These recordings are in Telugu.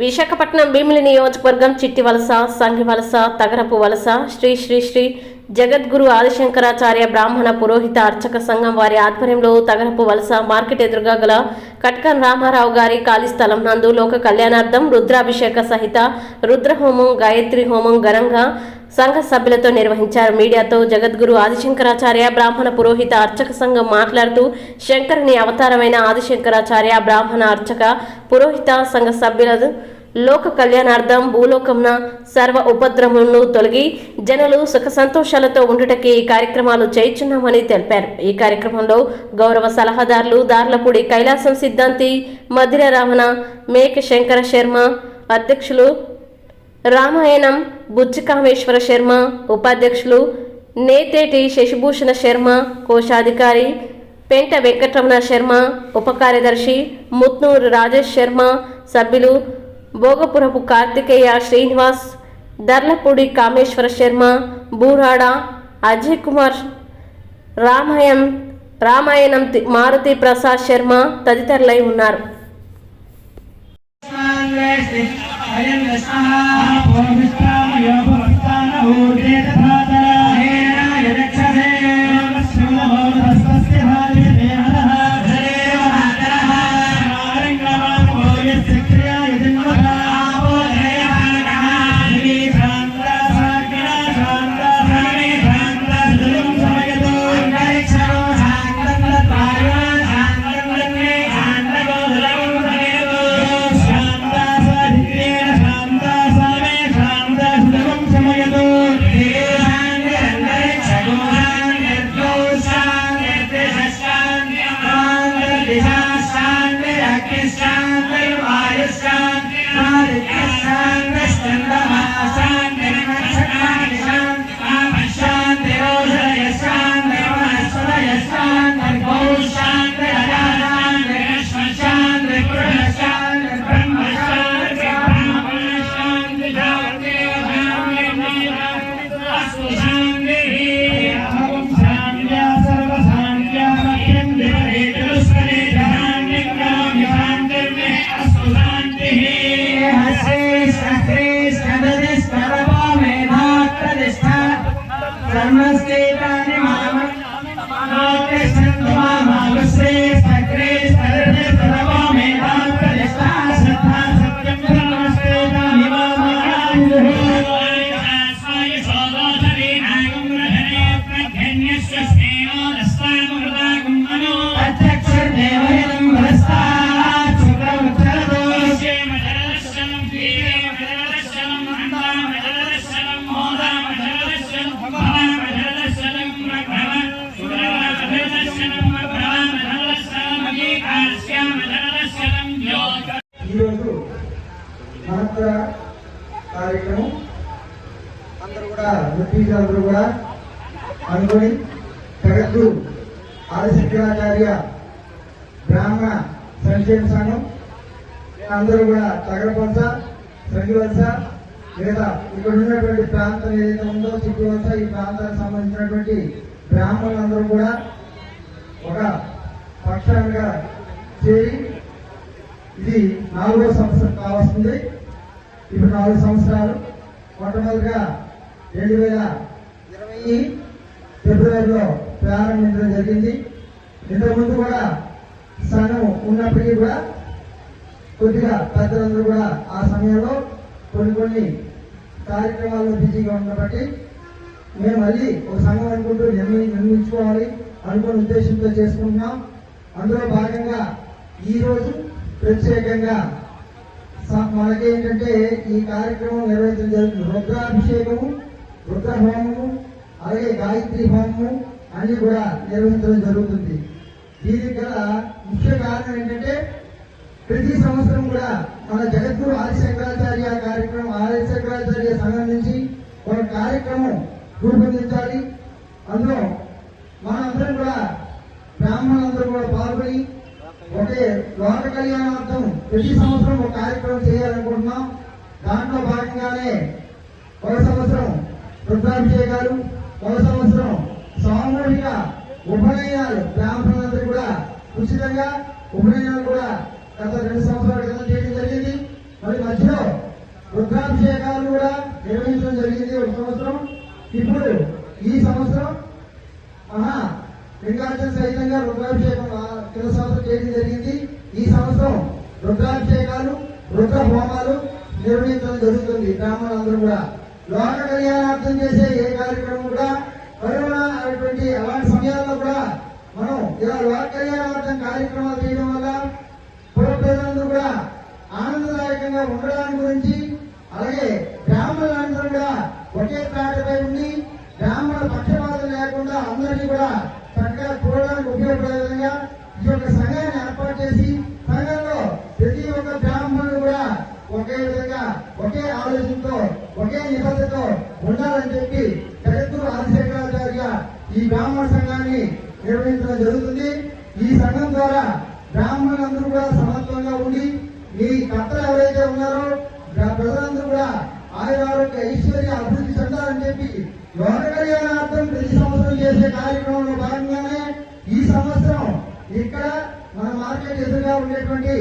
విశాఖపట్నం భీమిలి నియోజకవర్గం చిట్టి వలస సంఘి వలస తగరపు వలస శ్రీ శ్రీ శ్రీ జగద్గురు ఆదిశంకరాచార్య బ్రాహ్మణ పురోహిత అర్చక సంఘం వారి ఆధ్వర్యంలో తగరపు వలస మార్కెట్ ఎదురుగా గల కట్కన్ రామారావు గారి ఖాళీ స్థలం నందు లోక కళ్యాణార్థం రుద్రాభిషేక సహిత రుద్రహోమం గాయత్రి హోమం ఘనంగా సంఘ సభ్యులతో నిర్వహించారు. మీడియాతో జగద్గురు ఆదిశంకరాచార్య బ్రాహ్మణ పురోహిత అర్చక సంఘం మాట్లాడుతూ శంకరుని అవతారమైన ఆదిశంకరాచార్య బ్రాహ్మణ అర్చక పురోహిత సంఘ సభ్యుల లోక కళ్యాణార్థం భూలోకమున సర్వ ఉపద్రవములను తొలగి జనులు సుఖ సంతోషాలతో ఉండుటకి ఈ కార్యక్రమాలు చేయుచున్నామని తెలిపారు. ఈ కార్యక్రమంలో గౌరవ సలహాదారులు దార్లపూడి కైలాసం సిద్ధాంతి మధిర రమణ మేక శంకర శర్మ అధ్యక్షులు రామాయణం బుజ్జికామేశ్వర శర్మ ఉపాధ్యక్షులు నేతేటి శశిభూషణ శర్మ కోశాధికారి పెంట వెంకటరమణ శర్మ ఉప కార్యదర్శి ముత్నూరు రాజేష్ శర్మ సభ్యులు భోగపురపు కార్తికేయ శ్రీనివాస్ దర్లపూడి కామేశ్వర శర్మ బూరాడ అజయ్ కుమార్ రామాయణం రామాయణం మారుతి ప్రసాద్ శర్మ తదితరులై ఉన్నారు. ごます。కూడా అందరూ కూడా అనుకుని జగద్గురు ఆదిశంకరాచార్య బ్రాహ్మణ సంక్షేమ సంఘం అందరూ కూడా తగరపంచ సంగివలస లేదా ఇక్కడ ఉన్నటువంటి ప్రాంతం ఏదైతే ఉందో చిక్కువలస ఈ ప్రాంతానికి సంబంధించినటువంటి బ్రాహ్మణులందరూ కూడా ఒక పక్షాలుగా చేరి ఇది నాలుగో సంవత్సరం కావస్తుంది. ఇప్పుడు నాలుగు సంవత్సరాలు. మొట్టమొదటిగా రెండు వేల ఇరవై ఫిబ్రవరిలో ప్రారంభించడం జరిగింది. ఇంతకుముందు కూడా సంఘం ఉన్నప్పటికీ కూడా కొద్దిగా పెద్దలందరూ కూడా ఆ సమయంలో కొన్ని కొన్ని కార్యక్రమాల్లో బిజీగా ఉన్నప్పటి మేము మళ్ళీ ఒక సంఘం అనుకుంటూ నిర్మి నిర్మించుకోవాలి అనుకున్న ఉద్దేశంతో చేసుకుంటున్నాం. అందులో భాగంగా ఈరోజు ప్రత్యేకంగా స- మనకేంటంటే ఈ కార్యక్రమం నిర్వహించడం జరుగుతుంది. రుద్రాభిషేకము రుద్ర హోమము అలాగే గాయత్రి హోమము అన్ని కూడా నిర్వహించడం జరుగుతుంది. దీనికి గల ముఖ్య కారణం ఏంటంటే ప్రతి సంవత్సరం కూడా మన జగద్గురు ఆదిశంకరాచార్య కార్యక్రమం ఆదిశంకరాచార్య సంఘం నుంచి ఒక కార్యక్రమం రూపొందించాలి. అందులో మనందరం కూడా బ్రాహ్మణులందరూ కూడా పాల్గొని ఒకే లోక కళ్యాణార్థం ప్రతి సంవత్సరం ఒక కార్యక్రమం చేయాలనుకుంటున్నాం. దాంట్లో భాగంగానే ఒక సంవత్సరం రుద్రాభిషేకాలు ఒక సంవత్సరం సామూహిక ఉపనయనాలు బ్రాహ్మణులందరూ కూడా ఉచితంగా ఉపనయనాలు కూడా గత రెండు సంవత్సరాల క్రితం చేయడం జరిగింది. మరి మధ్యలో రుద్రాభిషేకాలు కూడా నిర్వహించడం జరిగింది ఒక సంవత్సరం. ఇప్పుడు ఈ సంవత్సరం మహా లింగార్జున సహితంగా రుద్రాభిషేకం ఆ కింద సంవత్సరం చేయడం జరిగింది. ఈ సంవత్సరం రుద్రాభిషేకాలు రుద్ర హోమాలు నిర్వహించడం జరుగుతుంది. బ్రాహ్మణులందరూ కూడా లోక కళ్యాణార్థం చేసే ఏ కార్యక్రమం కూడా కరోనా అనేటువంటి అలాంటి సమయాల్లో కూడా మనం ఇలా లోక కళ్యాణార్థం కార్యక్రమాలు చేయడం వల్ల పూర్వ ప్రజలందరూ కూడా ఆనందదాయకంగా ఉండడానికి గురించి అలాగే బ్రాహ్మణులందరూ కూడా ఒకే పాటపై ఉండి బ్రాహ్మణ పక్షపాతం లేకుండా అందరినీ కూడా చక్కగా చూడడానికి ఉపయోగపడే విధంగా ఈ యొక్క సంఘాన్ని ఏర్పాటు చేసి సంఘంలో ప్రతి ఒక్క బ్రాహ్మణుడు కూడా ఒకే విధంగా ఒకే ఆలోచనతో ఒకే నిబద్ధతో ఉండాలని చెప్పి జగద్గురు ఆదిశేఖరాచార్య ఈ బ్రాహ్మణ సంఘాన్ని నిర్వహించడం జరుగుతుంది. ఈ సంఘం ద్వారా బ్రాహ్మణులందరూ కూడా సమత్వంగా ఉండి మీ కర్తలు ఎవరైతే ఉన్నారో ప్రజలందరూ కూడా ఆయన యొక్క ఐశ్వర్య అభివృద్ధి చెందాలని చెప్పి లోక కళ్యాణార్థం ప్రతి సంవత్సరం చేసే కార్యక్రమంలో భాగంగానే ఈ సంవత్సరం ఇక్కడ మన మార్కెట్ ఎదురుగా ఉండేటువంటి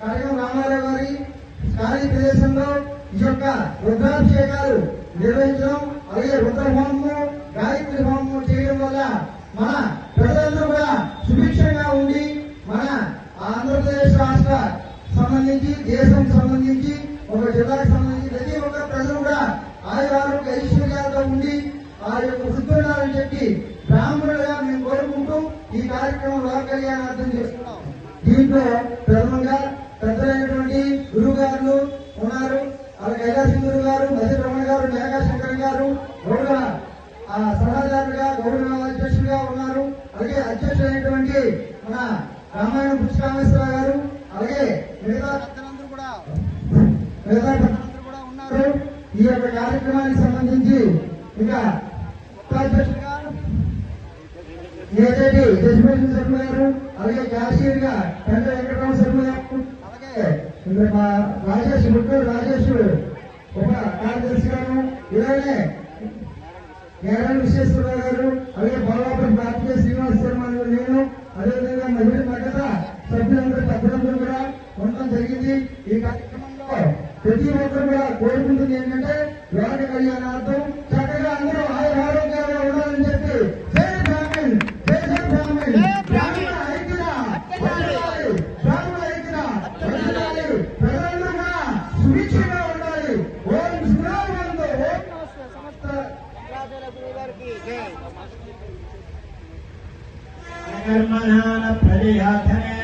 కడగం రామారావు గారి కార్య ప్రదేశంలో ఈ యొక్క రుద్రాభిషేకాలు నిర్వహించడం అలాగే రుద్ర గాయత్రి హోమము చేయడం వల్ల మన ప్రజలందరూ కూడా సుభిక్షంగా ఉండి మన ఆంధ్రప్రదేశ్ రాష్ట్ర సంబంధించి దేశం సంబంధించి ఒక జిల్లాకు సంబంధించి ప్రతి ఒక్క ప్రజలు కూడా ఆయన ఐశ్వర్యాలతో ఉండి ఆ యొక్క వృద్ధులని చెప్పి బ్రాహ్మణులుగా మేము కోరుకుంటూ ఈ కార్యక్రమం లోక కళ్యాణార్థం చేస్తున్నాం. దీంట్లో ప్రథమంగా పెద్దలైనటువంటి గురువు గారు ఉన్నారు. అలాగే కైలాసం గారు మధ్య రమణ గారు మేఘా శంకర్ గారు గౌరవ ఆ సలహాదారుగా గౌరవ అధ్యక్షులుగా ఉన్నారు. అలాగే అధ్యక్షులైనటువంటి మన రామాయణ పుష్కామేశ్వర గారు అలాగే మిగతా పెద్దలందరూ కూడా మిగతా పెద్దలందరూ కూడా ఉన్నారు. ఈ యొక్క కార్యక్రమానికి సంబంధించి ఇంకా ఉపాధ్యక్షులుగా ఏదైతే డెసిమేషన్ గారు అలాగే క్యాషియర్గా పెద్ద వెంకటరామ శర్మ గారు అలాగే ఇంకా మా రాజేష్ ముట్టూరు రాజేష్ ఒక కార్యదర్శి గారు ఇలాగే కేరళ విశ్వేశ్వరరావు గారు అలాగే బలవాపురం భారతీయ శ్రీనివాస శర్మ నేను అదేవిధంగా మహిళ మగత సభ్యులందరూ పెద్దలందరూ కూడా ఉండటం జరిగింది. ఈ కార్యక్రమంలో ప్రతి ఒక్కరు కూడా కోరుకుంటుంది ఏంటంటే లోక కళ్యాణార్థం कर्मणा न